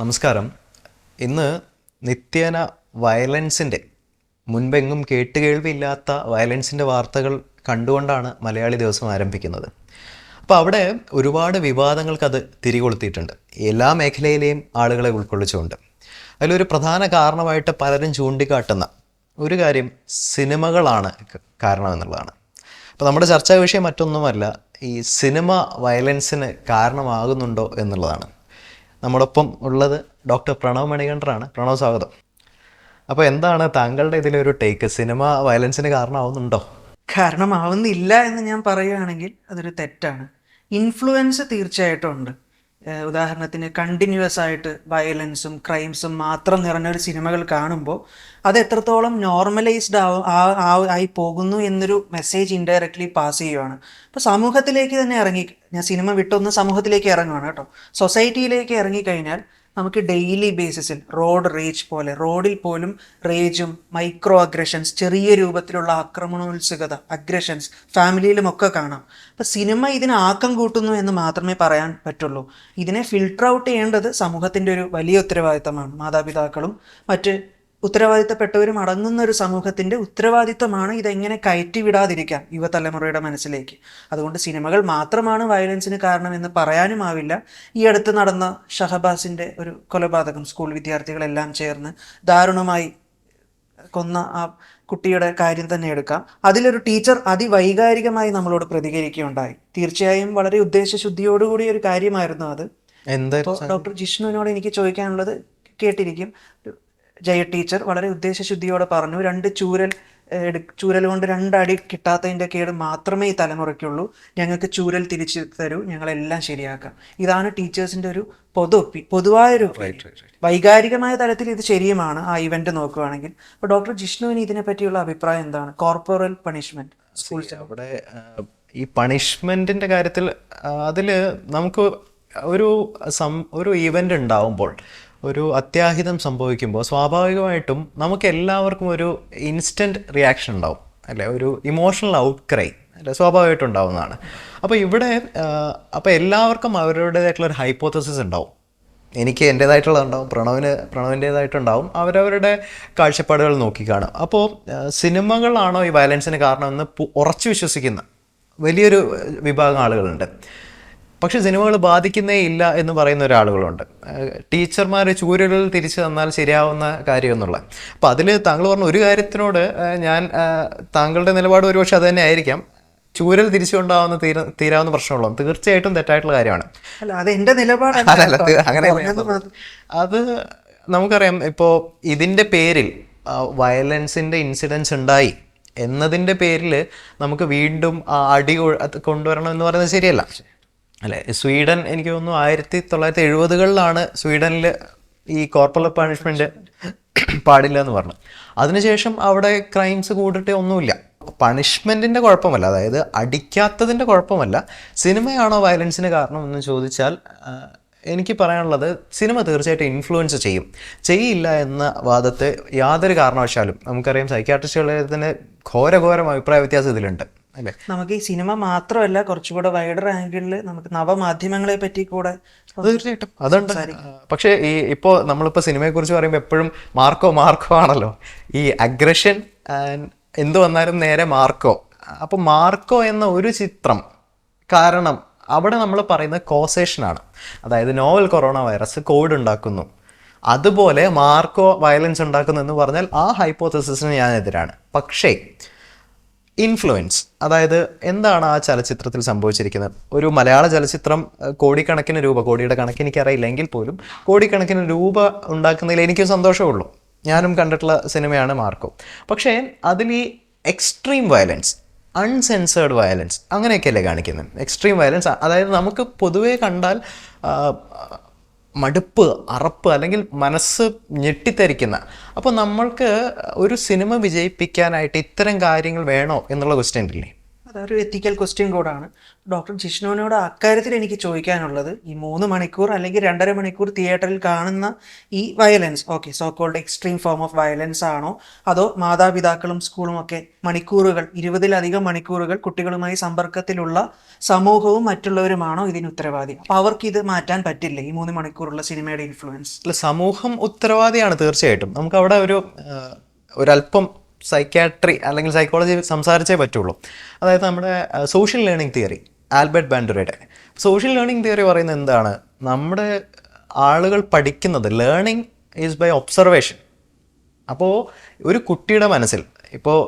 നമസ്കാരം. ഇന്ന് നിത്യേന വയലൻസിന്റെ മുൻപെങ്ങും കേട്ടുകേൾവിയില്ലാത്ത വയലൻസിന്റെ വാർത്തകൾ കണ്ടുകൊണ്ടാണ് മലയാളി ദിവസം ആരംഭിക്കുന്നത്. അപ്പോൾ അവിടെ ഒരുപാട് വിവാദങ്ങൾക്ക് അത് തിരികൊളുത്തിയിട്ടുണ്ട്. എല്ലാ മേഖലയിലെയും ആളുകളെ ഉൾക്കൊള്ളിച്ചുകൊണ്ട്. അതിലൊരു പ്രധാന കാരണമായിട്ട് പലരും ചൂണ്ടിക്കാട്ടുന്ന ഒരു കാര്യം സിനിമകളാണ് കാരണം കാരണമെന്നുള്ളതാണ്. അപ്പോൾ നമ്മുടെ ചർച്ചാ വിഷയം മറ്റൊന്നുമല്ല ഈ സിനിമ വയലൻസിന് കാരണമാകുന്നുണ്ടോ എന്നുള്ളതാണ്. നമ്മോടൊപ്പം ഉള്ളത് ഡോക്ടർ പ്രണവ് മണികണ്ഠറാണ്. പ്രണവ് സ്വാഗതം. അപ്പോൾ എന്താണ് താങ്കളുടെ ഇതിലൊരു ടേക്ക് സിനിമ വയലൻസിന് കാരണമാവുന്നുണ്ടോ? കാരണമാവുന്നില്ല എന്ന് ഞാൻ പറയുകയാണെങ്കിൽ അതൊരു തെറ്റാണ്. ഇൻഫ്ലുവൻസ് തീർച്ചയായിട്ടും ഉണ്ട്. ഉദാഹരണത്തിന് കണ്ടിന്യൂസ് ആയിട്ട് വയലൻസും ക്രൈംസും മാത്രം നിറഞ്ഞ ഒരു സിനിമകൾ കാണുമ്പോൾ അത് എത്രത്തോളം നോർമലൈസ്ഡ് ആയി പോകുന്നു എന്നൊരു മെസ്സേജ് ഇൻഡയറക്ട്ലി പാസ് ചെയ്യുവാണ്. അപ്പോൾ സമൂഹത്തിലേക്ക് തന്നെ ഇറങ്ങി ഞാൻ സിനിമ വിട്ടൊന്ന് സമൂഹത്തിലേക്ക് ഇറങ്ങുകയാണ് കേട്ടോ. സൊസൈറ്റിയിലേക്ക് ഇറങ്ങിക്കഴിഞ്ഞാൽ നമുക്ക് ഡെയിലി ബേസിസിൽ റോഡ് റേജ് പോലെ റോഡിൽ പോലും റേജും മൈക്രോ അഗ്രഷൻസ് ചെറിയ രൂപത്തിലുള്ള ആക്രമണോത്സുകത അഗ്രഷൻസ് ഫാമിലിയിലുമൊക്കെ കാണാം. അപ്പം സിനിമ ഇതിന് ആക്കം കൂട്ടുന്നു എന്ന് മാത്രമേ പറയാൻ പറ്റുള്ളൂ. ഇതിനെ ഫിൽട്ടർ ഔട്ട് ചെയ്യേണ്ടത് സമൂഹത്തിന്റെ ഒരു വലിയ ഉത്തരവാദിത്തമാണ്. മാതാപിതാക്കളും മറ്റ് ഉത്തരവാദിത്തപ്പെട്ടവരും അടങ്ങുന്ന ഒരു സമൂഹത്തിന്റെ ഉത്തരവാദിത്തമാണ് ഇതെങ്ങനെ കയറ്റിവിടാതിരിക്കാം യുവതലമുറയുടെ മനസ്സിലേക്ക്. അതുകൊണ്ട് സിനിമകൾ മാത്രമാണ് വയലൻസിന് കാരണമെന്ന് പറയാനുമാവില്ല. ഈ അടുത്ത് നടന്ന ഷഹബാസിന്റെ ഒരു കൊലപാതകം സ്കൂൾ വിദ്യാർത്ഥികളെല്ലാം ചേർന്ന് ദാരുണമായി കൊന്ന ആ കുട്ടിയുടെ കാര്യം തന്നെ എടുക്കാം. അതിലൊരു ടീച്ചർ അതിവൈകാരികമായി നമ്മളോട് പ്രതികരിക്കുകയുണ്ടായി. തീർച്ചയായും വളരെ ഉദ്ദേശശുദ്ധിയോടുകൂടി ഒരു കാര്യമായിരുന്നു അത്. ഡോക്ടർ ജിഷ്ണുവിനോട് എനിക്ക് ചോദിക്കാനുള്ളത് കേട്ടിരിക്കും. ജയ ടീച്ചർ വളരെ ഉദ്ദേശശുദ്ധിയോടെ പറഞ്ഞു രണ്ട് ചൂരൽ ചൂരൽ കൊണ്ട് രണ്ടടി കിട്ടാത്തതിന്റെ കേട് മാത്രമേ ഈ തലമുറയ്ക്കുള്ളൂ. ഞങ്ങൾക്ക് ചൂരൽ തിരിച്ചു തരൂ ഞങ്ങളെല്ലാം ശരിയാക്കാം. ഇതാണ് ടീച്ചേഴ്സിന്റെ ഒരു പൊതു പൊതുവായൊരു വൈകാരികമായ തലത്തിൽ ഇത് ശരിയുമാണ് ആ ഇവന്റ് നോക്കുകയാണെങ്കിൽ അപ്പോൾ ഡോക്ടർ ജിഷ്ണുവിന് ഇതിനെ പറ്റിയുള്ള അഭിപ്രായം എന്താണ്? കോർപ്പറൽ പണിഷ്മെന്റ് സ്കൂൾ അവിടെ ഈ പണിഷ്മെന്റിന്റെ കാര്യത്തിൽ അതിൽ നമുക്ക് ഒരു സം ഒരു ഇവന്റ് ഉണ്ടാവുമ്പോൾ ഒരു അത്യാഹിതം സംഭവിക്കുമ്പോൾ സ്വാഭാവികമായിട്ടും നമുക്ക് എല്ലാവർക്കും ഒരു ഇൻസ്റ്റന്റ് റിയാക്ഷൻ ഉണ്ടാവും അല്ലെ? ഒരു ഇമോഷണൽ ഔട്ട് ക്രൈ അല്ലെ? സ്വാഭാവികമായിട്ടും ഉണ്ടാവുന്നതാണ്. അപ്പോൾ ഇവിടെ അപ്പോൾ എല്ലാവർക്കും അവരുടേതായിട്ടുള്ള ഒരു ഹൈപ്പോത്തസിസ് ഉണ്ടാവും. എനിക്ക് എന്റേതായിട്ടുള്ളതുണ്ടാവും പ്രണവിന് പ്രണവിന്റേതായിട്ടുണ്ടാവും അവരവരുടെ കാഴ്ചപ്പാടുകൾ നോക്കിക്കാണും. അപ്പോൾ സിനിമകളാണോ ഈ വയലൻസിന് കാരണമെന്ന് ഉറച്ചു വിശ്വസിക്കുന്ന വലിയൊരു വിഭാഗം ആളുകളുണ്ട്. പക്ഷെ സിനിമകൾ ബാധിക്കുന്നേ ഇല്ല എന്ന് പറയുന്ന ഒരാളുകളുണ്ട്. ടീച്ചർമാർ ചൂരലുകൾ തിരിച്ചു തന്നാൽ ശരിയാവുന്ന കാര്യമെന്നുള്ള. അപ്പോൾ അതിൽ താങ്കൾ പറഞ്ഞ ഒരു കാര്യത്തിനോട് ഞാൻ താങ്കളുടെ നിലപാട് ഒരുപക്ഷെ അത് തന്നെ ആയിരിക്കാം. ചൂരൽ തിരിച്ചുകൊണ്ടാവുന്ന തീര തീരാവുന്ന പ്രശ്നമുള്ളൂ തീർച്ചയായിട്ടും തെറ്റായിട്ടുള്ള കാര്യമാണ്. അല്ല അത് എന്റെ നിലപാടല്ല അതല്ല കേട്ടോ. അങ്ങനെ അത് നമുക്കറിയാം ഇപ്പോൾ ഇതിന്റെ പേരിൽ വയലൻസിന്റെ ഇൻസിഡൻസ് ഉണ്ടായി എന്നതിന്റെ പേരിൽ നമുക്ക് വീണ്ടും അടി കൊണ്ടുവരണം എന്ന് പറയുന്നത് ശരിയല്ല. അല്ലെ? സ്വീഡൻ എനിക്ക് തോന്നുന്നു ആയിരത്തി തൊള്ളായിരത്തി എഴുപതുകളിലാണ് സ്വീഡനിൽ ഈ കോർപ്പറൽ പണിഷ്മെന്റ് പാടില്ല എന്ന് പറഞ്ഞു അതിനുശേഷം അവിടെ ക്രൈംസ് കൂടിട്ട് ഒന്നുമില്ല. പണിഷ്മെന്റിന്റെ കുഴപ്പമല്ല. അതായത് അടിക്കാത്തതിന്റെ കുഴപ്പമല്ല. സിനിമയാണോ വയലൻസിന് കാരണം എന്ന് ചോദിച്ചാൽ എനിക്ക് പറയാനുള്ളത് സിനിമ തീർച്ചയായിട്ടും ഇൻഫ്ലുവൻസ് ചെയ്യും. ചെയ്യില്ല എന്ന വാദത്തെ യാതൊരു കാരണവശാലും നമുക്കറിയാം സൈക്യാട്രിസ്റ്റുകളുടെ തന്നെ ഘോരഘോരം അഭിപ്രായ വ്യത്യാസം ഇതിലുണ്ട്. അല്ലേ? നമുക്ക് ഈ സിനിമ മാത്രമല്ല കുറച്ചുകൂടെ വൈഡർ ആംഗിളിൽ നമുക്ക് നവമാധ്യമങ്ങളെ പറ്റി കൂടെ തീർച്ചയായിട്ടും. അതുണ്ട്. പക്ഷേ ഈ ഇപ്പോൾ നമ്മളിപ്പോൾ സിനിമയെക്കുറിച്ച് പറയുമ്പോൾ എപ്പോഴും മാർക്കോ മാർക്കോ ആണല്ലോ. ഈ അഗ്രഷൻ എന്ത് വന്നാലും നേരെ മാർക്കോ. അപ്പോൾ മാർക്കോ എന്ന ഒരു ചിത്രം കാരണം അവിടെ നമ്മൾ പറയുന്നത് കോസേഷനാണ് അതായത് നോവൽ കൊറോണ വൈറസ് കോവിഡ് ഉണ്ടാക്കുന്നു. അതുപോലെ മാർക്കോ വയലൻസ് ഉണ്ടാക്കുന്നു എന്ന് പറഞ്ഞാൽ ആ ഹൈപ്പോത്തസിന് ഞാൻ എതിരാണ് പക്ഷേ ഇൻഫ്ലുവൻസ് അതായത് എന്താണ് ആ ചലച്ചിത്രത്തിൽ സംഭവിച്ചിരിക്കുന്നത്? ഒരു മലയാള ചലച്ചിത്രം കോടിക്കണക്കിന് രൂപ കോടിയുടെ കണക്ക് എനിക്കറിയില്ലെങ്കിൽ പോലും കോടിക്കണക്കിന് രൂപ ഉണ്ടാക്കുന്നതിൽ എനിക്ക് സന്തോഷമുള്ളൂ. ഞാനും കണ്ടിട്ടുള്ള സിനിമയാണ് മാർക്കോ. പക്ഷേ അതിൽ ഈ എക്സ്ട്രീം വയലൻസ് അൺസെൻസേർഡ് വയലൻസ് അങ്ങനെയൊക്കെയല്ലേ കാണിക്കുന്നത്? എക്സ്ട്രീം വയലൻസ് അതായത് നമുക്ക് പൊതുവേ കണ്ടാൽ മടുപ്പ് അറപ്പ് അല്ലെങ്കിൽ മനസ്സ് ഞെട്ടിത്തരിക്കുന്ന. അപ്പോൾ നമ്മൾക്ക് ഒരു സിനിമ വിജയിപ്പിക്കാനായിട്ട് ഇത്തരം കാര്യങ്ങൾ വേണോ എന്നുള്ള ക്വസ്റ്റ്യൻ ഇല്ലേ അതൊരു എത്തിക്കൽ ക്വസ്റ്റ്യൻ കൂടാണ് ഡോക്ടർ ജിഷ്ണുവിനോട് അക്കാര്യത്തിൽ എനിക്ക് ചോദിക്കാനുള്ളത് ഈ മൂന്ന് മണിക്കൂർ അല്ലെങ്കിൽ രണ്ടര മണിക്കൂർ തിയേറ്ററിൽ കാണുന്ന ഈ violence okay so called extreme form of violence ആണോ? അതോ മാതാപിതാക്കളും സ്കൂളും ഒക്കെ മണിക്കൂറുകൾ ഇരുപതിലധികം മണിക്കൂറുകൾ കുട്ടികളുമായി സമ്പർക്കത്തിലുള്ള സമൂഹവും മറ്റുള്ളവരുമാണോ ഇതിന് ഉത്തരവാദി? അപ്പോൾ അവർക്ക് ഇത് മാറ്റാൻ പറ്റില്ല ഈ മൂന്ന് മണിക്കൂറുള്ള സിനിമയുടെ ഇൻഫ്ലുവൻസ് സമൂഹം ഉത്തരവാദിയാണ് തീർച്ചയായിട്ടും. നമുക്ക് അവിടെ ഒരു ഒരല്പം സൈക്യാട്രി അല്ലെങ്കിൽ സൈക്കോളജി സംസാരിച്ചേ പറ്റുള്ളൂ. അതായത് നമ്മുടെ സോഷ്യൽ ലേണിംഗ് തിയറി ആൽബർട്ട് ബാൻഡുറയുടെ. സോഷ്യൽ ലേണിംഗ് തിയറി പറയുന്നത് എന്താണ്? നമ്മുടെ ആളുകൾ പഠിക്കുന്നത് ലേണിംഗ് ഈസ് ബൈ ഒബ്സർവേഷൻ അപ്പോൾ ഒരു കുട്ടിയുടെ മനസ്സിൽ ഇപ്പോൾ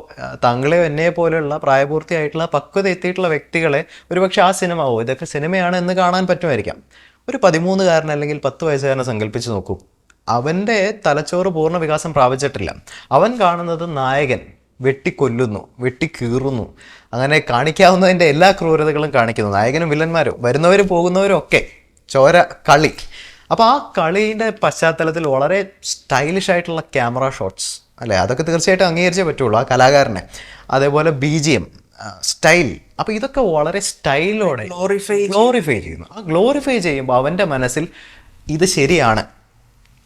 തങ്ങളെ എന്നെ പോലെയുള്ള പ്രായപൂർത്തിയായിട്ടുള്ള പക്വത എത്തിയിട്ടുള്ള വ്യക്തികളെ ഒരുപക്ഷെ ആ സിനിമ ഓ ഇതൊക്കെ സിനിമയാണ് എന്ന് കാണാൻ പറ്റുമായിരിക്കാം. ഒരു പതിമൂന്നുകാരൻ അല്ലെങ്കിൽ പത്ത് വയസ്സുകാരനെ സങ്കല്പിച്ച് നോക്കൂ. അവന്റെ തലച്ചോറ് പൂർണ വികാസം പ്രാപിച്ചിട്ടില്ല. അവൻ കാണുന്നത് നായകൻ വെട്ടിക്കൊല്ലുന്നു വെട്ടിക്കീറുന്നു. അങ്ങനെ കാണിക്കാവുന്നതിന്റെ എല്ലാ ക്രൂരതകളും കാണിക്കുന്നു. നായകനും വില്ലന്മാരും വരുന്നവരും പോകുന്നവരും ഒക്കെ ചോര കളി. അപ്പോൾ ആ കളീന്റെ പശ്ചാത്തലത്തിൽ വളരെ സ്റ്റൈലിഷ് ആയിട്ടുള്ള ക്യാമറ ഷോട്ട്സ് അല്ലേ? അതൊക്കെ തീർച്ചയായിട്ടും അംഗീകരിച്ചേ പറ്റുള്ളൂ ആ കലാകാരനെ. അതേപോലെ ബി ജി എം സ്റ്റൈൽ. അപ്പോൾ ഇതൊക്കെ വളരെ സ്റ്റൈലോടെ ഗ്ലോറിഫൈ ഗ്ലോറിഫൈ ചെയ്യുന്നു. ആ ഗ്ലോറിഫൈ ചെയ്യുമ്പോൾ അവന്റെ മനസ്സിൽ ഇത് ശരിയാണ്.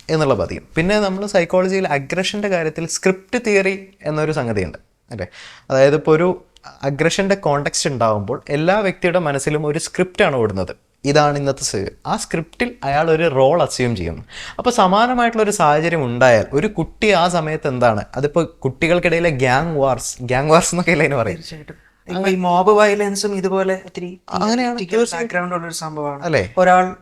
എന്നുള്ള പതിയും. പിന്നെ നമ്മൾ സൈക്കോളജിയിൽ അഗ്രഷന്റെ കാര്യത്തിൽ സ്ക്രിപ്റ്റ് തിയറി എന്നൊരു സംഗതിയുണ്ട്. അല്ലേ? അതായത് ഇപ്പോൾ ഒരു അഗ്രഷന്റെ കോണ്ടെക്സ്റ്റ് ഉണ്ടാകുമ്പോൾ എല്ലാ വ്യക്തിയുടെ മനസ്സിലും ഒരു സ്ക്രിപ്റ്റാണ് ഓടുന്നത്. ഇതാണ് ഇന്നത്തെ ആ സ്ക്രിപ്റ്റിൽ അയാൾ ഒരു റോൾ അസ്യൂം ചെയ്യുന്നു. അപ്പോൾ സമാനമായിട്ടുള്ള ഒരു സാഹചര്യം ഉണ്ടായാൽ ഒരു കുട്ടി ആ സമയത്ത് എന്താണ്? അതിപ്പോൾ കുട്ടികൾക്കിടയിലെ ഗ്യാങ് വാർസ് ഗ്യാങ് വാർസ് എന്നൊക്കെ അല്ലേ പറയും? ഈ മോബ് വയലൻസും ഇതുപോലെ ഒത്തിരി അങ്ങനെയാണ്. ബാക്ക്ഗ്രൗണ്ട് ഉള്ള ഒരു സംഭവമാണ്. അല്ലേ? ഒരാൾ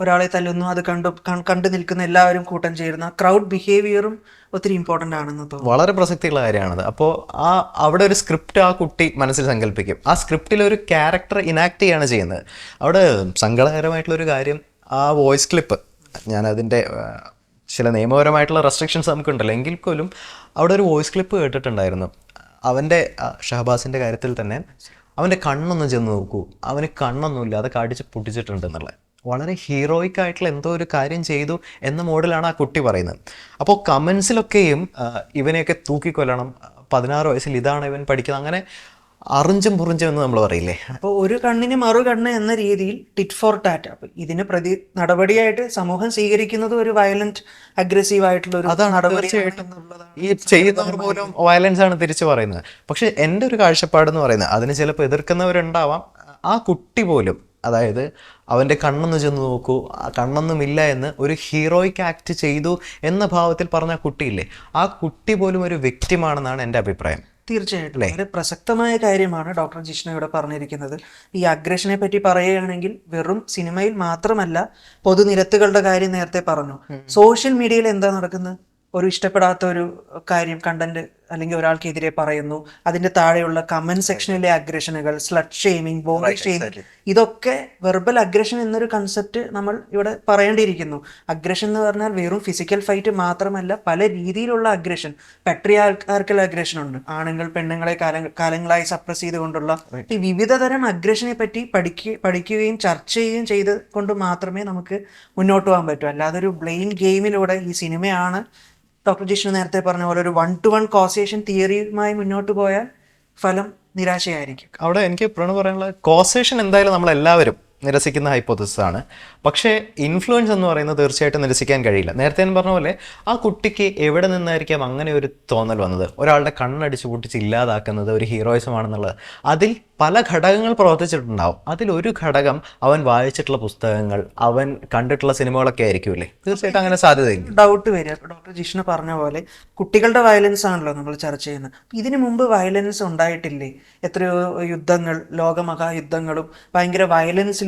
ഒരാളെ തല്ലുന്നു അത് കണ്ടു കണ്ടു നിൽക്കുന്ന എല്ലാവരും കൂട്ടം ചേരുന്ന ക്രൗഡ് ബിഹേവിയറും ഒത്തിരി ഇമ്പോർട്ടന്റ് ആണെന്ന് തോന്നുന്നു. വളരെ പ്രസക്തിയുള്ള കാര്യമാണത്. അപ്പോൾ ആ അവിടെ ഒരു സ്ക്രിപ്റ്റ് ആ കുട്ടി മനസ്സിൽ സങ്കല്പിക്കും. ആ സ്ക്രിപ്റ്റിൽ ഒരു ക്യാരക്ടർ ഇനാക്ട് ചെയ്യാണ് ചെയ്യുന്നത്. അവിടെ സങ്കടകരമായിട്ടുള്ള ഒരു കാര്യം ആ വോയിസ് ക്ലിപ്പ് ഞാൻ അതിന്റെ ചില നിയമപരമായിട്ടുള്ള റെസ്ട്രിക്ഷൻസ് നമുക്കുണ്ടല്ലോ. എങ്കിൽ പോലും അവിടെ ഒരു വോയിസ് ക്ലിപ്പ് കേട്ടിട്ടുണ്ടായിരുന്നു. അവന്റെ ഷഹബാസിന്റെ കാര്യത്തിൽ തന്നെ അവന്റെ കണ്ണൊന്ന് ചെന്ന് നോക്കൂ. അവന് കണ്ണൊന്നുമില്ല അത് കാടിച്ച് പൊട്ടിച്ചിട്ടുണ്ട് എന്നുള്ളത്. വളരെ ഹീറോയിക് ആയിട്ടുള്ള എന്തോ ഒരു കാര്യം ചെയ്തു എന്ന മോഡലാണ് ആ കുട്ടി പറയുന്നത്. അപ്പോൾ കമൻസിലൊക്കെയും ഇവനെയൊക്കെ തൂക്കിക്കൊല്ലണം. പതിനാറ് വയസ്സിൽ ഇതാണ് ഇവൻ പഠിക്കുന്നത്. അങ്ങനെ അറിഞ്ചും പുറിഞ്ചും എന്ന് നമ്മൾ പറയില്ലേ? അപ്പോൾ ഒരു കണ്ണിന് മറു കണ്ണ് എന്ന രീതിയിൽ ടിറ്റ് ഫോർ ടാറ്റ് അപ്പോൾ ഇതിന് പ്രതി നടപടിയായിട്ട് സമൂഹം സ്വീകരിക്കുന്നത് ഒരു വയലന്റ് അഗ്രസീവ് ആയിട്ടുള്ള ഒരു ഈ ചെയ്യുന്നവർ പോലും വയലൻസ് ആണ് തിരിച്ചു പറയുന്നത്. പക്ഷെ എന്റെ ഒരു കാഴ്ചപ്പാട് എന്ന് പറയുന്നത് അതിന് ചിലപ്പോൾ എതിർക്കുന്നവരുണ്ടാവാം. ആ കുട്ടി പോലും അതായത് അവന്റെ കണ്ണൊന്ന് ചെന്ന് നോക്കൂ. കണ്ണൊന്നുമില്ല എന്ന് ഒരു ഹീറോയ്ക്ക് ആക്ട് ചെയ്തു എന്ന ഭാവത്തിൽ പറഞ്ഞ കുട്ടിയില്ലേ? ആ കുട്ടി പോലും ഒരു വ്യക്തിമാണെന്നാണ് എന്റെ അഭിപ്രായം. തീർച്ചയായിട്ടും. വളരെ പ്രസക്തമായ കാര്യമാണ് ഡോക്ടർ ജിഷ്ണ ഇവിടെ പറഞ്ഞിരിക്കുന്നത്. ഈ അഗ്രഷനെ പറ്റി പറയുകയാണെങ്കിൽ വെറും സിനിമയിൽ മാത്രമല്ല പൊതുനിരത്തുകളുടെ കാര്യം നേരത്തെ പറഞ്ഞു. സോഷ്യൽ മീഡിയയിൽ എന്താ നടക്കുന്നത്? ഒരു ഇഷ്ടപ്പെടാത്ത ഒരു കാര്യം കണ്ടന്റ് അല്ലെങ്കിൽ ഒരാൾക്കെതിരെ പറയുന്നു അതിന്റെ താഴെയുള്ള കമന്റ് സെക്ഷനിലെ അഗ്രഷനുകൾ സ്ലട്ട് ഷെയ്മിങ് ബോഡി ഷെയ്മിങ് ഇതൊക്കെ വെർബൽ അഗ്രഷൻ എന്നൊരു കൺസെപ്റ്റ് നമ്മൾ ഇവിടെ പറയേണ്ടിയിരിക്കുന്നു. അഗ്രഷൻ എന്ന് പറഞ്ഞാൽ വെറും ഫിസിക്കൽ ഫൈറ്റ് മാത്രമല്ല പല രീതിയിലുള്ള അഗ്രഷൻ പെട്രിയാർക്കൽ അഗ്രഷൻ ഉണ്ട്. ആണുങ്ങൾ പെണ്ണുങ്ങളെ കാല കാലങ്ങളായി സപ്രസ് ചെയ്തുകൊണ്ടുള്ള ഈ വിവിധ തരം അഗ്രഷനെ പറ്റി പഠിക്ക പഠിക്കുകയും ചർച്ച ചെയ്യുകയും ചെയ്ത് കൊണ്ട് മാത്രമേ നമുക്ക് മുന്നോട്ട് പോകാൻ പറ്റൂ. അല്ലാതെ ഒരു ബ്ലെയിം ഗെയിമിലൂടെ ഈ സിനിമയാണ് ഡോക്ടർ ജിഷ്ണു നേരത്തെ പറഞ്ഞ പോലെ ഒരു വൺ ടു വൺ കോസേഷൻ തിയറിയുമായി മുന്നോട്ട് പോയാൽ ഫലം നിരാശയായിരിക്കും. അവിടെ എനിക്ക് എപ്പോഴാണ് പറയാനുള്ളത് കോസേഷൻ എന്തായാലും നമ്മൾ എല്ലാവരും നിരസിക്കുന്ന ഹൈപ്പോത്തസിസ് ആണ്. പക്ഷേ ഇൻഫ്ലുവൻസ് എന്ന് പറയുന്നത് തീർച്ചയായിട്ടും നിരസിക്കാൻ കഴിയില്ല. നേരത്തെ ഞാൻ പറഞ്ഞ പോലെ ആ കുട്ടിക്ക് എവിടെ നിന്നായിരിക്കാം അങ്ങനെ ഒരു തോന്നൽ വന്നത്? ഒരാളുടെ കണ്ണടിച്ച് പൊട്ടിച്ച് ഇല്ലാതാക്കുന്നത് ഒരു ഹീറോയിസം ആണെന്നുള്ളത്. അതിൽ പല ഘടകങ്ങൾ പ്രവർത്തിച്ചിട്ടുണ്ടാവും. അതിലൊരു ഘടകം അവൻ വായിച്ചിട്ടുള്ള പുസ്തകങ്ങൾ അവൻ കണ്ടിട്ടുള്ള സിനിമകളൊക്കെ ആയിരിക്കുമല്ലേ തീർച്ചയായിട്ടും അങ്ങനെ സാധ്യതയില്ല. ഡൗട്ട് വരിക. ഡോക്ടർ ജിഷ്ണു പറഞ്ഞ പോലെ കുട്ടികളുടെ വയലൻസ് ആണല്ലോ നമ്മൾ ചർച്ച ചെയ്യുന്നത്. ഇതിനു മുമ്പ് വയലൻസ് ഉണ്ടായിട്ടില്ലേ? എത്രയോ യുദ്ധങ്ങൾ ലോകമഹായുദ്ധങ്ങളും ഭയങ്കര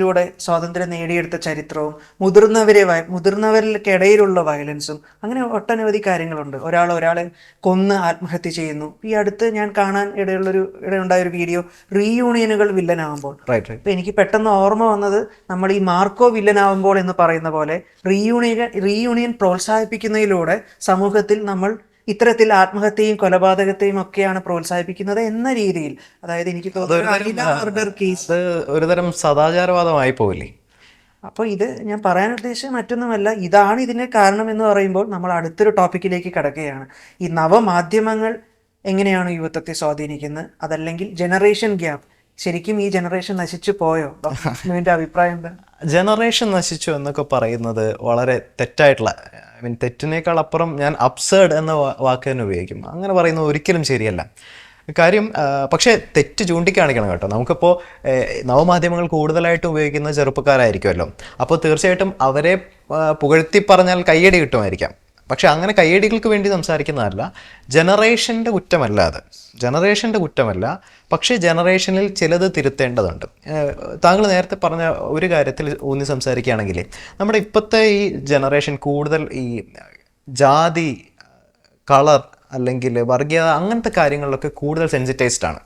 വയലൻസിലൂടെ സ്വാതന്ത്ര്യം നേടിയെടുത്ത ചരിത്രവും മുതിർന്നവരെ മുതിർന്നവർക്കിടയിലുള്ള വയലൻസും അങ്ങനെ ഒട്ടനവധി കാര്യങ്ങളുണ്ട്. ഒരാൾ ഒരാളെ കൊന്ന് ആത്മഹത്യ ചെയ്യുന്നു. ഈ അടുത്ത് ഞാൻ കാണാൻ ഇടയുള്ളൊരു ഇടയുണ്ടായ ഒരു വീഡിയോ റീയൂണിയനുകൾ വില്ലനാകുമ്പോൾ ഇപ്പൊ എനിക്ക് പെട്ടെന്ന് ഓർമ്മ വന്നത് നമ്മൾ ഈ മാർക്കോ വില്ലനാകുമ്പോൾ എന്ന് പറയുന്ന പോലെ റീയൂണിയൻ റീയൂണിയൻ പ്രോത്സാഹിപ്പിക്കുന്നതിലൂടെ സമൂഹത്തിൽ നമ്മൾ ഇത്തരത്തിൽ ആത്മഹത്യയും കൊലപാതകത്തെയും ഒക്കെയാണ് പ്രോത്സാഹിപ്പിക്കുന്നത് എന്ന രീതിയിൽ. അതായത് എനിക്ക് തോന്നുന്നു ഒരുതരം സദാചാരവാദമായി പോവില്ലേ? അപ്പോൾ ഇത് ഞാൻ പറയാൻ ഉദ്ദേശിച്ചത് മറ്റൊന്നുമല്ല. ഇതാണ് ഇതിന് കാരണം എന്ന് പറയുമ്പോൾ നമ്മൾ അടുത്തൊരു ടോപ്പിക്കിലേക്ക് കിടക്കുകയാണ്. ഈ നവമാധ്യമങ്ങൾ എങ്ങനെയാണ് യുവത്വത്തെ സ്വാധീനിക്കുന്നത്? അതല്ലെങ്കിൽ ജനറേഷൻ ഗ്യാപ്പ് ശരിക്കും ഈ ജനറേഷൻ നശിച്ചു പോയോ? വിഷ്ണുവിന്റെ അഭിപ്രായം എന്താ ജനറേഷൻ നശിച്ചു എന്നൊക്കെ പറയുന്നത് വളരെ തെറ്റായിട്ടുള്ള ഐ മീൻ തെറ്റിനേക്കാൾ അപ്പുറം ഞാൻ അപ്സേർഡ് എന്ന വാക്ക് തന്നെ ഉപയോഗിക്കും. അങ്ങനെ പറയുന്നത് ഒരിക്കലും ശരിയല്ല. കാര്യം പക്ഷേ തെറ്റ് ചൂണ്ടിക്കാണിക്കണം കേട്ടോ. നമുക്കിപ്പോൾ നവമാധ്യമങ്ങൾ കൂടുതലായിട്ട് ഉപയോഗിക്കുന്ന ചെറുപ്പക്കാരായിരിക്കുമല്ലോ. അപ്പോൾ തീർച്ചയായിട്ടും അവരെ പുകഴ്ത്തി പറഞ്ഞാൽ കയ്യടി കിട്ടുമായിരിക്കാം. പക്ഷെ അങ്ങനെ കയ്യടികൾക്ക് വേണ്ടി സംസാരിക്കുന്നതല്ല ജനറേഷന്റെ കുറ്റമല്ല അത് ജനറേഷന്റെ കുറ്റമല്ല പക്ഷേ ജനറേഷനിൽ ചിലത് തിരുത്തേണ്ടതുണ്ട്. താങ്കൾ നേരത്തെ പറഞ്ഞ ഒരു കാര്യത്തിൽ ഊന്നി സംസാരിക്കുകയാണെങ്കിൽ നമ്മുടെ ഇപ്പോഴത്തെ ഈ ജനറേഷൻ കൂടുതൽ ഈ ജാതി കളർ അല്ലെങ്കിൽ വർഗീയത അങ്ങനത്തെ കാര്യങ്ങളിലൊക്കെ കൂടുതൽ സെൻസിറ്റൈസ്ഡ് ആണ്.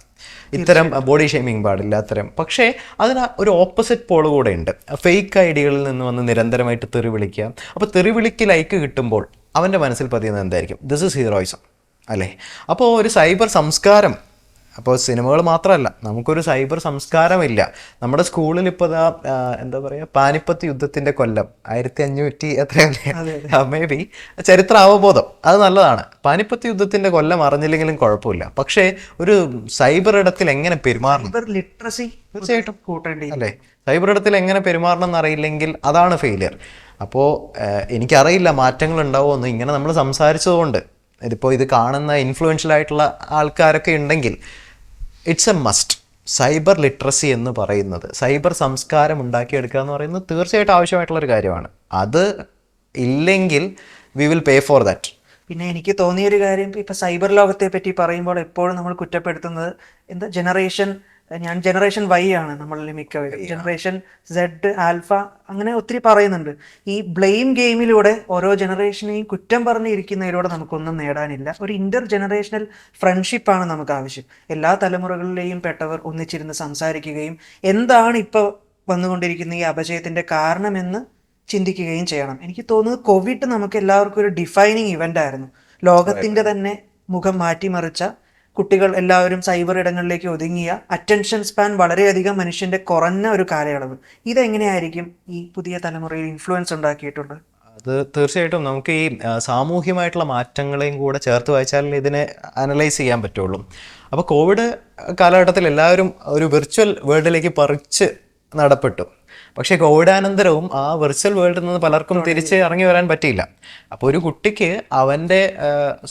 ഇത്തരം ബോഡി ഷെയ്മിങ് പാടില്ല അത്തരം. പക്ഷേ അതിന് ഒരു ഓപ്പോസിറ്റ് പോൾ കൂടെ ഉണ്ട്. ഫേക്ക് ഐഡിയകളിൽ നിന്ന് വന്ന് നിരന്തരമായിട്ട് തെറി വിളിക്കുക. അപ്പോൾ തെറി വിളിക്ക് ലൈക്ക് കിട്ടുമ്പോൾ അവന്റെ മനസ്സിൽ പതിയുന്നത് എന്തായിരിക്കും? ദിസ് ഇസ് ഹീറോയിസം അല്ലേ? അപ്പോൾ ഒരു സൈബർ സംസ്കാരം അപ്പോൾ സിനിമകൾ മാത്രമല്ല നമുക്കൊരു സൈബർ സംസ്കാരമില്ല. നമ്മുടെ സ്കൂളിൽ ഇപ്പോൾ ഇതാ എന്താ പറയുക പാനിപ്പത്ത് യുദ്ധത്തിന്റെ കൊല്ലം ആയിരത്തി അഞ്ഞൂറ്റി എത്രയല്ലേ മേ ബി ചരിത്ര അവബോധം അത് നല്ലതാണ്. പാനിപ്പത്ത് യുദ്ധത്തിന്റെ കൊല്ലം അറിഞ്ഞില്ലെങ്കിലും കുഴപ്പമില്ല. പക്ഷേ ഒരു സൈബർ ഇടത്തിൽ എങ്ങനെ പെരുമാറണം? ലിറ്ററസി തീർച്ചയായിട്ടും. കൂട്ടേണ്ടി. അല്ലേ? സൈബർ ഇടത്തിൽ എങ്ങനെ പെരുമാറണം എന്നറിയില്ലെങ്കിൽ അതാണ് ഫെയിലിയർ അപ്പോൾ എനിക്കറിയില്ല മാറ്റങ്ങൾ ഉണ്ടാവുമെന്ന് ഇങ്ങനെ നമ്മൾ സംസാരിച്ചതുകൊണ്ട് ഇതിപ്പോൾ ഇത് കാണുന്ന ഇൻഫ്ലുവൻഷ്യൽ ആയിട്ടുള്ള ആൾക്കാരൊക്കെ ഉണ്ടെങ്കിൽ it's a must cyber literacy എന്ന് പറയുന്നത് സൈബർ സംസ്കാരം ഉണ്ടാക്കിയെടുക്കുക എന്ന് പറയുന്നത് തീർച്ചയായിട്ടും ആവശ്യമായിട്ടുള്ള ഒരു കാര്യമാണ്. അത് ഇല്ലെങ്കിൽ we will pay for that പിന്നെ എനിക്ക് തോന്നിയൊരു കാര്യം ഇപ്പൊ സൈബർ ലോകത്തെ പറ്റി പറയുമ്പോൾ എപ്പോഴും നമ്മൾ കുറ്റപ്പെടുത്തുന്നത് എന്താ ജനറേഷൻ ഞാൻ ജനറേഷൻ വൈ ആണ് നമ്മളിൽ മിക്കവരും. ജനറേഷൻ സെഡ് ആൽഫ അങ്ങനെ ഒത്തിരി പറയുന്നുണ്ട്. ഈ ബ്ലെയിം ഗെയിമിലൂടെ ഓരോ ജനറേഷനെയും കുറ്റം പറഞ്ഞിരിക്കുന്നതിലൂടെ നമുക്കൊന്നും നേടാനില്ല. ഒരു ഇന്റർ ജനറേഷണൽ ഫ്രണ്ട്ഷിപ്പാണ് നമുക്ക് ആവശ്യം എല്ലാ തലമുറകളിലെയും പെട്ടവർ ഒന്നിച്ചിരുന്ന് സംസാരിക്കുകയും എന്താണ് ഇപ്പോൾ വന്നുകൊണ്ടിരിക്കുന്ന ഈ അപജയത്തിന്റെ കാരണമെന്ന് ചിന്തിക്കുകയും ചെയ്യണം. എനിക്ക് തോന്നുന്നത് കോവിഡ് നമുക്ക് എല്ലാവർക്കും ഒരു ഡിഫൈനിങ് ഇവന്റ് ആയിരുന്നു. ലോകത്തിന്റെ തന്നെ മുഖം മാറ്റിമറിച്ച കുട്ടികൾ എല്ലാവരും സൈബർ ഇടങ്ങളിലേക്ക് ഒതുങ്ങിയ അറ്റൻഷൻ സ്പാൻ വളരെയധികം മനുഷ്യന്റെ കുറഞ്ഞ ഒരു കാലയളവ്. ഇതെങ്ങനെയായിരിക്കും ഈ പുതിയ തലമുറയിൽ ഇൻഫ്ലുവൻസ് ഉണ്ടാക്കിയിട്ടുള്ളത് അത് തീർച്ചയായിട്ടും നമുക്ക് ഈ സാമൂഹ്യമായിട്ടുള്ള മാറ്റങ്ങളെയും കൂടെ ചേർത്ത് വായിച്ചാൽ ഇതിനെ അനലൈസ് ചെയ്യാൻ പറ്റുള്ളൂ. അപ്പോൾ കോവിഡ് കാലഘട്ടത്തിൽ എല്ലാവരും ഒരു വിർച്വൽ വേൾഡിലേക്ക് പറിച്ച് നടപ്പെട്ടു. പക്ഷേ കോവിഡാനന്തരവും ആ വിർച്വൽ വേൾഡിൽ നിന്ന് പലർക്കും തിരിച്ച് ഇറങ്ങി വരാൻ പറ്റിയില്ല. അപ്പോൾ ഒരു കുട്ടിക്ക് അവന്റെ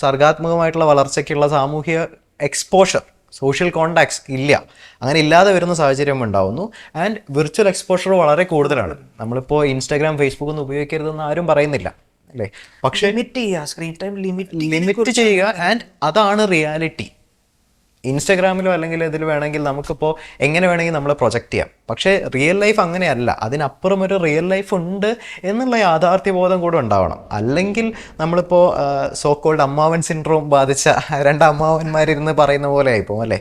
സർഗാത്മകമായിട്ടുള്ള വളർച്ചയ്ക്കുള്ള സാമൂഹിക എക്സ്പോഷർ സോഷ്യൽ കോണ്ടാക്ട്സ് ഇല്ല. അങ്ങനെ ഇല്ലാതെ വരുന്ന സാഹചര്യം ഉണ്ടാവുന്നു. ആൻഡ് വിർച്വൽ എക്സ്പോഷർ വളരെ കൂടുതലാണ്. നമ്മളിപ്പോൾ ഇൻസ്റ്റാഗ്രാം ഫേസ്ബുക്ക് ഒന്നും ഉപയോഗിക്കരുതെന്ന് ആരും പറയുന്നില്ല. അല്ലേ? പക്ഷേ ലിമിറ്റ് ചെയ്യുക സ്ക്രീൻ ടൈം ലിമിറ്റ് ലിമിറ്റ് ചെയ്യുക ആൻഡ് അതാണ് റിയാലിറ്റി ഇൻസ്റ്റഗ്രാമിലോ അല്ലെങ്കിൽ ഇതിൽ വേണമെങ്കിൽ നമുക്കിപ്പോൾ എങ്ങനെ വേണമെങ്കിൽ നമ്മൾ പ്രൊജക്റ്റ് ചെയ്യാം. പക്ഷേ റിയൽ ലൈഫ് അങ്ങനെയല്ല. അതിനപ്പുറം ഒരു റിയൽ ലൈഫ് ഉണ്ട് എന്നുള്ള യാഥാർത്ഥ്യബോധം കൂടെ ഉണ്ടാവണം. അല്ലെങ്കിൽ നമ്മളിപ്പോൾ സോക്കോൾഡ് അമ്മാവൻ സിൻഡ്രോം ബാധിച്ച രണ്ട് അമ്മാവന്മാരിരുന്ന് പറയുന്ന പോലെ ആയിപ്പോൾ അല്ലേ?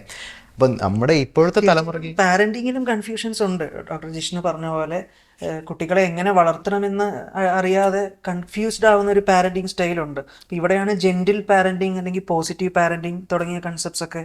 അപ്പം നമ്മുടെ ഇപ്പോഴത്തെ തലമുറയ്ക്ക് പാരന്റിങ്ങിലും കൺഫ്യൂഷൻസ് ഉണ്ട്. ഡോക്ടർ ജിഷ്ണു പറഞ്ഞ പോലെ കുട്ടികളെ എങ്ങനെ വളർത്തണമെന്ന് അറിയാതെ കൺഫ്യൂസ്ഡ് ആവുന്ന ഒരു പാരന്റിങ് സ്റ്റൈലുണ്ട് ഉണ്ട്. ഇവിടെയാണ് ജെന്റിൽ പാരന്റിങ് അല്ലെങ്കിൽ പോസിറ്റീവ് പാരന്റിങ് തുടങ്ങിയ കൺസെപ്റ്റ്സ് ഒക്കെ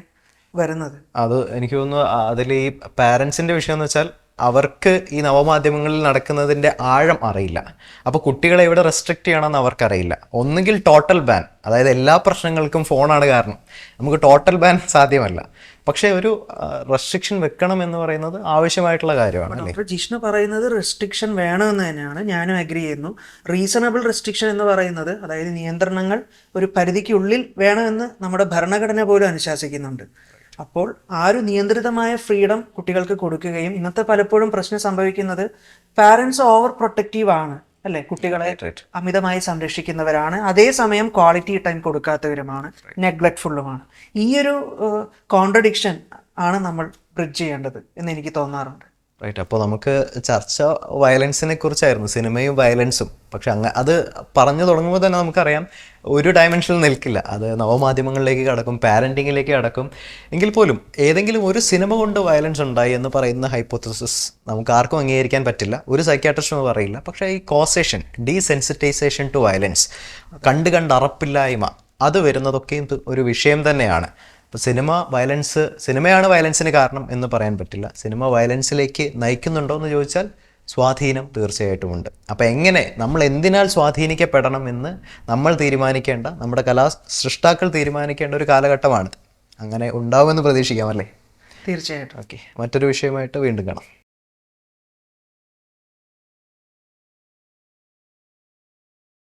വരുന്നത്. അത് എനിക്ക് തോന്നുന്നു അതിൽ ഈ പാരൻസിന്റെ വിഷയം എന്ന് വെച്ചാൽ അവർക്ക് ഈ നവമാധ്യമങ്ങളിൽ നടക്കുന്നതിന്റെ ആഴം അറിയില്ല. അപ്പോൾ കുട്ടികളെ എവിടെ റെസ്ട്രിക്റ്റ് ചെയ്യണമെന്ന് അവർക്കറിയില്ല. ഒന്നുകിൽ ടോട്ടൽ ബാൻ അതായത് എല്ലാ പ്രശ്നങ്ങൾക്കും ഫോണാണ് കാരണം. നമുക്ക് ടോട്ടൽ ബാൻ സാധ്യമല്ല. പക്ഷേ ഒരു റെസ്ട്രിക്ഷൻ വെക്കണം എന്ന് പറയുന്നത് ആവശ്യമായിട്ടുള്ള കാര്യമാണ് ഡോക്ടർ ജിഷ്ണു പറയുന്നത് റെസ്ട്രിക്ഷൻ വേണമെന്ന് തന്നെയാണ്. ഞാനും അഗ്രി ചെയ്യുന്നു. റീസണബിൾ റെസ്ട്രിക്ഷൻ എന്ന് പറയുന്നത് അതായത് നിയന്ത്രണങ്ങൾ ഒരു പരിധിക്കുള്ളിൽ വേണമെന്ന് നമ്മുടെ ഭരണഘടന പോലും അനുശാസിക്കുന്നുണ്ട്. അപ്പോൾ ആ ഒരു നിയന്ത്രിതമായ ഫ്രീഡം കുട്ടികൾക്ക് കൊടുക്കുകയും ഇന്നത്തെ പലപ്പോഴും പ്രശ്നം സംഭവിക്കുന്നത് പാരൻസ് ഓവർ പ്രൊട്ടക്റ്റീവ് ആണ് അല്ലെ? കുട്ടികളെ അമിതമായി സംരക്ഷിക്കുന്നവരാണ്. അതേസമയം ക്വാളിറ്റി ടൈം കൊടുക്കാത്തവരുമാണ് നെഗ്ലക്ട്ഫുള്ളുമാണ് ഈ ഒരു കോൺട്രഡിക്ഷൻ ആണ് നമ്മൾ ബ്രിഡ്ജ് ചെയ്യേണ്ടത് എന്ന് എനിക്ക് തോന്നാറുണ്ട്. റൈറ്റ് അപ്പോൾ നമുക്ക് ചർച്ച വയലൻസിനെ കുറിച്ചായിരുന്നു സിനിമയും വയലൻസും. പക്ഷെ അങ്ങ് അത് പറഞ്ഞു തുടങ്ങുമ്പോൾ തന്നെ നമുക്കറിയാം ഒരു ഡയമെൻഷനിൽ നിൽക്കില്ല. അത് നവമാധ്യമങ്ങളിലേക്ക് കടക്കും പാരന്റിങ്ങിലേക്ക് കടക്കും. എങ്കിൽ പോലും ഏതെങ്കിലും ഒരു സിനിമ കൊണ്ട് വയലൻസ് ഉണ്ടായി എന്ന് പറയുന്ന ഹൈപ്പോത്തസിസ് നമുക്ക് ആർക്കും അംഗീകരിക്കാൻ പറ്റില്ല. ഒരു സൈക്യാട്രിസ്റ്റും പറയില്ല. പക്ഷേ ഈ കോസേഷൻ ഡീസെൻസിറ്റൈസേഷൻ ടു വയലൻസ് കണ്ട് കണ്ട് അറപ്പില്ലായ്മ അത് വരുന്നതൊക്കെയും ഒരു വിഷയം തന്നെയാണ്. അപ്പോൾ സിനിമ വയലൻസ് സിനിമയാണ് വയലൻസിന് കാരണം എന്ന് പറയാൻ പറ്റില്ല. സിനിമ വയലൻസിലേക്ക് നയിക്കുന്നുണ്ടോ എന്ന് ചോദിച്ചാൽ സ്വാധീനം തീർച്ചയായിട്ടും ഉണ്ട് അപ്പോൾ എങ്ങനെ നമ്മൾ എന്തിനാൽ സ്വാധീനിക്കപ്പെടണം എന്ന് നമ്മൾ തീരുമാനിക്കേണ്ട നമ്മുടെ കലാ സൃഷ്ടാക്കൾ തീരുമാനിക്കേണ്ട ഒരു കാലഘട്ടമാണ് അങ്ങനെ ഉണ്ടാവുമെന്ന് പ്രതീക്ഷിക്കാം അല്ലേ? തീർച്ചയായിട്ടും. ഓക്കെ. മറ്റൊരു വിഷയമായിട്ട് വീണ്ടും കാണാം.